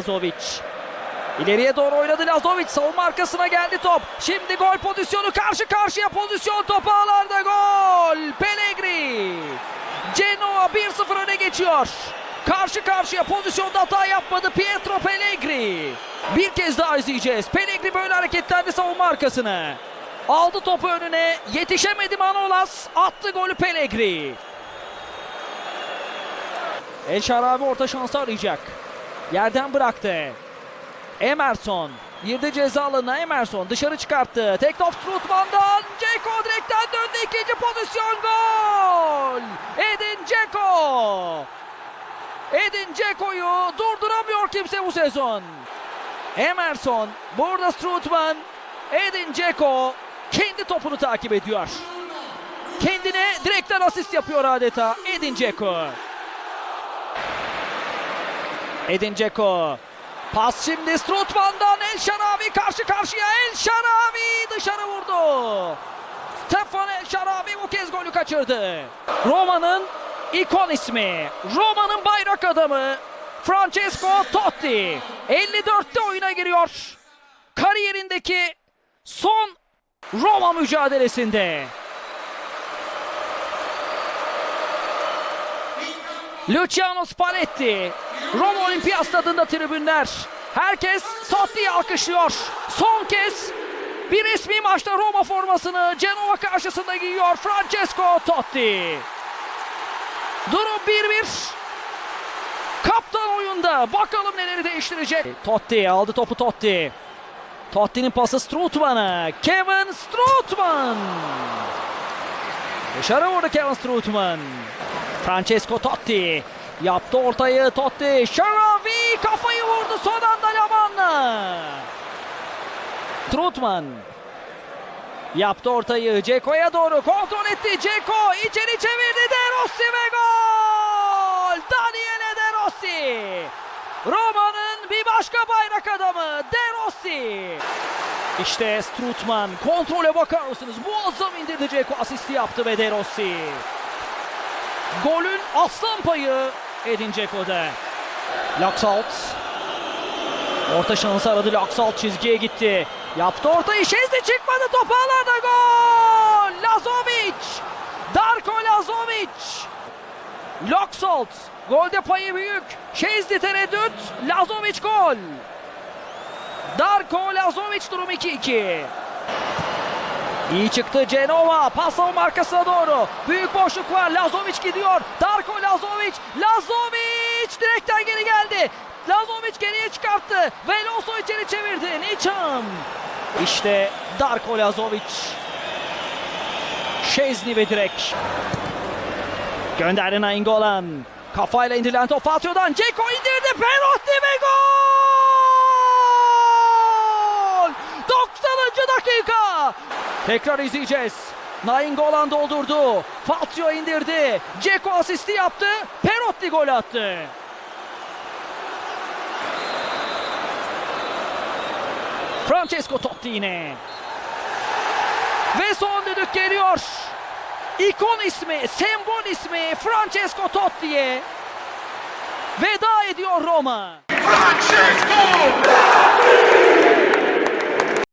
Lazovic. İleriye doğru oynadı Lazovic. Savunma arkasına geldi top. Şimdi gol pozisyonu karşı karşıya pozisyon topu ağlarda gol. Pellegrini. Genoa 1-0 öne geçiyor. Karşı karşıya pozisyonda hata yapmadı Pietro Pellegrini. Bir kez daha izleyeceğiz. Pellegrini böyle hareketlendi savunma arkasına. Aldı topu önüne. Yetişemedi Manolas. Attı golü Pellegrini. El Şarabi orta şansı arayacak. Yerden bıraktı. Emerson. Girdi ceza alanına Emerson. Dışarı çıkarttı. Tek top Strutman'dan. Ceko direkten döndü. ikinci pozisyon gol. Edin Ceko. Edin Ceko'yu durduramıyor kimse bu sezon. Emerson. Burada Strutman. Edin Ceko kendi topunu takip ediyor. Kendine direkten asist yapıyor adeta Edin Dzeko. Edin Dzeko. Pas şimdi Strutman'dan El Şarabi karşı karşıya El Şarabi dışarı vurdu. Stefan El Şarabi bu kez golü kaçırdı. Roma'nın ikon ismi, Roma'nın bayrak adamı Francesco Totti. 54'te oyuna giriyor. Kariyerindeki son Roma mücadelesinde. Luciano Spalletti. Roma Olimpiyat Stadı'nda tribünler. Herkes Totti'yi alkışlıyor. Son kez bir resmi maçta Roma formasını Genova karşısında giyiyor Francesco Totti. Durum 1-1. Kaptan oyunda. Bakalım neleri değiştirecek. Totti aldı topu Totti. Totti'nin pası Strootman'a. Kevin Strootman. Dışarı vurdu Kevin Strootman. Francesco Totti. Yaptı ortayı Totti. Şaravi kafayı vurdu son anda Laman'la. Strootman. Yaptı ortayı Ceko'ya doğru kontrol etti. Ceko içeri çevirdi. De Rossi ve gol! Daniele De Rossi. Roma'nın bir başka bayrak adamı De Rossi. İşte Strutman kontrole bakar mısınız? Muazzam indirdi Ceko asisti yaptı ve De Rossi. Golün aslan payı Edin Dzeko'da. Laksalt. Orta şansı aradı Laksalt çizgiye gitti. Yaptı ortayı Şezli çıkmadı top ağlarda gol. Lazovic. Darko Lazovic. Laksalt. Golde payı büyük. Şezli tereddüt. Lazovic gol. Darko Lazovic durum 2-2. İyi çıktı Genova. Pas savunma arkasına doğru. Büyük boşluk var. Lazovic gidiyor. Darko Lazovic. Lazovic direkten geri geldi. Lazovic geriye çıkarttı. Veloso içeri çevirdi. Niçam. İşte Darko Lazovic. Şezni ve direk. Gönderdi Nainggolan. Kafayla indirilen top Fatio'dan. Ceko indirdi. Perotti ve gol! 90. dakika. Tekrar izleyeceğiz. Nainggolan doldurdu. Fatio indirdi. Ceko asisti yaptı. Perotti gol attı. Francesco Totti yine. Ve son düdük geliyor. İkon ismi, sembol ismi Francesco Totti'ye veda ediyor Roma. Francesco